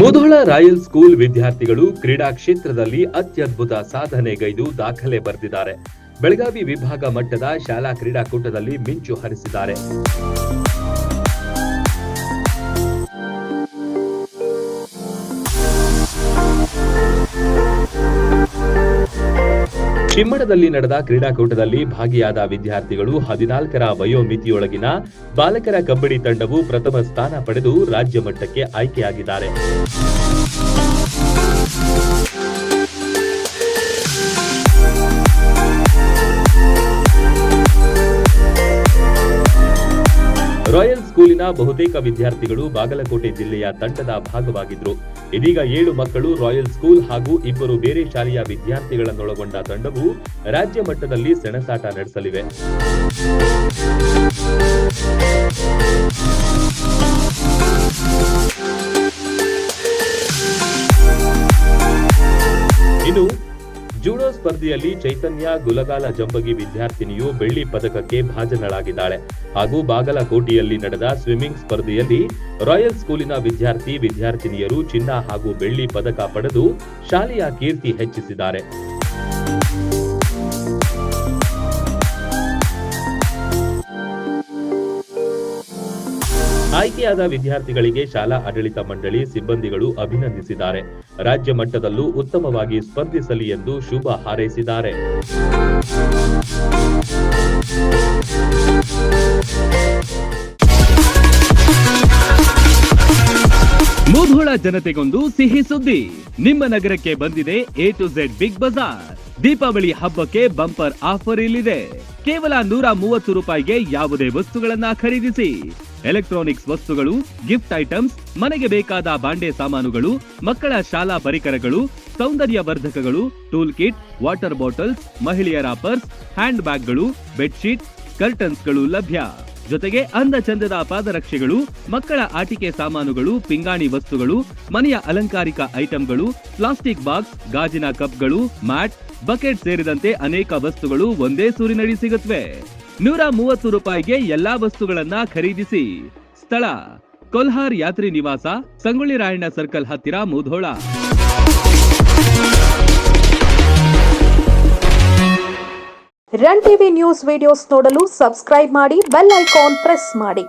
Mudhol royal school ವಿದ್ಯಾರ್ಥಿಗಳು ಕ್ರೀಡಾ ಕ್ಷೇತ್ರದಲ್ಲಿ ಅತ್ಯದ್ಭುತ ಸಾಧನೆಗೈದು ದಾಖಲೆ ಬರೆದಿದ್ದಾರೆ. ಬೆಳಗಾವಿ ವಿಭಾಗ ಮಟ್ಟದ ಶಾಲಾ ಕ್ರೀಡಾಕೂಟದಲ್ಲಿ ಮಿಂಚು ಹರಿಸಿದ್ದಾರೆ. ಚಿಮ್ಮಡದಲ್ಲಿ ನಡೆದ ಕ್ರೀಡಾಕೂಟದಲ್ಲಿ ಭಾಗಿಯಾದ ವಿದ್ಯಾರ್ಥಿಗಳು ಹದಿನಾಲ್ಕರ ವಯೋಮಿತಿಯೊಳಗಿನ ಬಾಲಕರ ಕಬಡ್ಡಿ ತಂಡವು ಪ್ರಥಮ ಸ್ಥಾನ ಪಡೆದು ರಾಜ್ಯ ಮಟ್ಟಕ್ಕೆ ಆಯ್ಕೆಯಾಗಿದ್ದಾರೆ. ರಾಯಲ್ ಸ್ಕೂಲಿನ ಬಹುತೇಕ ವಿದ್ಯಾರ್ಥಿಗಳು ಬಾಗಲಕೋಟೆ ಜಿಲ್ಲೆಯ ತಂಡದ ಭಾಗವಾಗಿದ್ರು. ಇದೀಗ ಏಳು ಮಕ್ಕಳು ರಾಯಲ್ ಸ್ಕೂಲ್ ಹಾಗೂ ಇಬ್ಬರು ಬೇರೆ ಶಾಲೆಯ ವಿದ್ಯಾರ್ಥಿಗಳನ್ನೊಳಗೊಂಡ ತಂಡವು ರಾಜ್ಯ ಮಟ್ಟದಲ್ಲಿ ಸೆಣಸಾಟ ನಡೆಸಲಿವೆ. ಇನ್ನು ಜೂಡೋ ಸ್ಪರ್ಧೆಯಲ್ಲಿ ಚೈತನ್ಯ, ಗುಲಗಾಲ ಜಂಬಗಿ ವಿದ್ಯಾರ್ಥಿನಿಯು ಬೆಳ್ಳಿ ಪದಕಕ್ಕೆ ಭಾಜನಳಾಗಿದ್ದಾಳೆ. ಹಾಗೂ ಬಾಗಲಕೋಟೆಯಲ್ಲಿ ನಡೆದ ಸ್ವಿಮ್ಮಿಂಗ್ ಸ್ಪರ್ಧೆಯಲ್ಲಿ ರಾಯಲ್ ಸ್ಕೂಲಿನ ವಿದ್ಯಾರ್ಥಿ ವಿದ್ಯಾರ್ಥಿನಿಯರು ಚಿನ್ನ ಹಾಗೂ ಬೆಳ್ಳಿ ಪದಕ ಪಡೆದು ಶಾಲೆಯ ಕೀರ್ತಿ ಹೆಚ್ಚಿಸಿದ್ದಾರೆ. ಆಯ್ಕೆಯಾದ ವಿದ್ಯಾರ್ಥಿಗಳಿಗೆ ಶಾಲಾ ಆಡಳಿತ ಮಂಡಳಿ ಸಿಬ್ಬಂದಿಗಳು ಅಭಿನಂದಿಸಿದ್ದಾರೆ. ರಾಜ್ಯ ಮಟ್ಟದಲ್ಲೂ ಉತ್ತಮವಾಗಿ ಸ್ಪರ್ಧಿಸಲಿ ಎಂದು ಶುಭ ಹಾರೈಸಿದ್ದಾರೆ. ಮುಧೋಳ ಜನತೆಗೊಂದು ಸಿಹಿ ಸುದ್ದಿ. ನಿಮ್ಮ ನಗರಕ್ಕೆ ಬಂದಿದೆ A to Z Big Bazaar Deepavali ಹಬ್ಬಕ್ಕೆ ಬಂಪರ್ ಆಫರ್ ಇಲ್ಲಿದೆ. ಕೇವಲ ನೂರ ಮೂವತ್ತು ರೂಪಾಯಿಗೆ ಯಾವುದೇ ವಸ್ತುಗಳನ್ನ ಖರೀದಿಸಿ. ಎಲೆಕ್ಟ್ರಾನಿಕ್ಸ್ ವಸ್ತುಗಳು, ಗಿಫ್ಟ್ ಐಟಮ್ಸ್, ಮನೆಗೆ ಬೇಕಾದ ಬಾಂಡೆ ಸಾಮಾನುಗಳು, ಮಕ್ಕಳ ಶಾಲಾ ಪರಿಕರಗಳು ಸೌಂದರ್ಯ ವರ್ಧಕಗಳು ಟೂಲ್ ಕಿಟ್ ವಾಟರ್ ಬಾಟಲ್ಸ್, ಮಹಿಳೆಯರ ಪರ್ಸ್ ಹ್ಯಾಂಡ್ ಬ್ಯಾಗ್ಗಳು ಬೆಡ್ಶೀಟ್, ಕರ್ಟನ್ಸ್ಗಳು ಲಭ್ಯ. ಜೊತೆಗೆ ಅಂದ ಚಂದದ ಪಾದರಕ್ಷೆಗಳು, ಮಕ್ಕಳ ಆಟಿಕೆ ಸಾಮಾನುಗಳು, ಪಿಂಗಾಣಿ ವಸ್ತುಗಳು, ಮನೆಯ ಅಲಂಕಾರಿಕ ಐಟಂಗಳು ಪ್ಲಾಸ್ಟಿಕ್ ಬಾಕ್ಸ್, ಗಾಜಿನ ಕಪ್ಗಳು, ಮ್ಯಾಟ್, ಬಕೆಟ್ ಸೇರಿದಂತೆ ಅನೇಕ ವಸ್ತುಗಳು ಒಂದೇ ಸೂರಿನಡಿ ಸಿಗುತ್ತವೆ ನೂರ ಮೂವತ್ತು ರೂಪಾಯಿಗೆ ಎಲ್ಲಾ ವಸ್ತುಗಳನ್ನ ಖರೀದಿಸಿ. ಸ್ಥಳ, ಕೊಲ್ಹಾರ್ ಯಾತ್ರಿ ನಿವಾಸ, ಸಂಗೊಳ್ಳಿ ರಾಯಣ್ಣ ಸರ್ಕಲ್ ಹತ್ತಿರ Mudhol. Run TV news videos ನೋಡಲು ಸಬ್ಸ್ಕ್ರೈಬ್ ಮಾಡಿ, ಬೆಲ್ ಐಕಾನ್ ಪ್ರೆಸ್ ಮಾಡಿ.